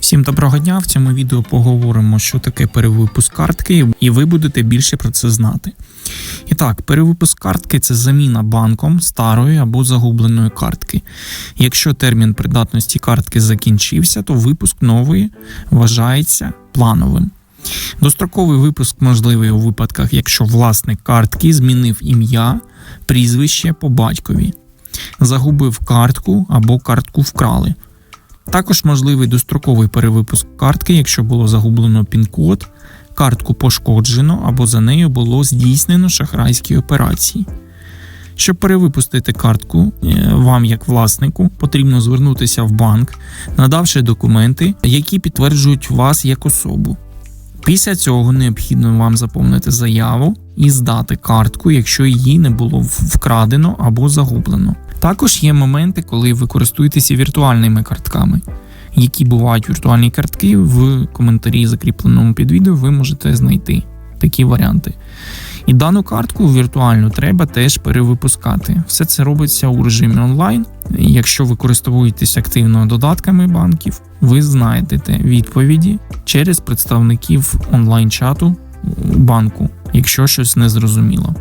Всім доброго дня! В цьому відео поговоримо, що таке перевипуск картки, і ви будете більше про це знати. І так, перевипуск картки це заміна банком старої або загубленої картки. Якщо термін придатності картки закінчився, то випуск нової вважається плановим. Достроковий випуск можливий у випадках, якщо власник картки змінив ім'я, прізвище по батькові, загубив картку або картку вкрали. Також можливий достроковий перевипуск картки, якщо було загублено пін-код, картку пошкоджено або за нею було здійснено шахрайські операції. Щоб перевипустити картку, е, вам, як власнику, потрібно звернутися в банк, надавши документи, які підтверджують вас як особу. Після цього необхідно вам заповнити заяву і здати картку, якщо її не було вкрадено або загублено. Також є моменти, коли ви користуєтеся віртуальними картками. Які бувають віртуальні картки, в коментарі, закріпленому під відео, ви можете знайти такі варіанти. І дану картку віртуальну треба теж перевипускати. Все це робиться у режимі онлайн. Якщо ви користуєтесь активно додатками банків, ви знайдете відповіді через представників онлайн-чату банку, якщо щось не зрозуміло.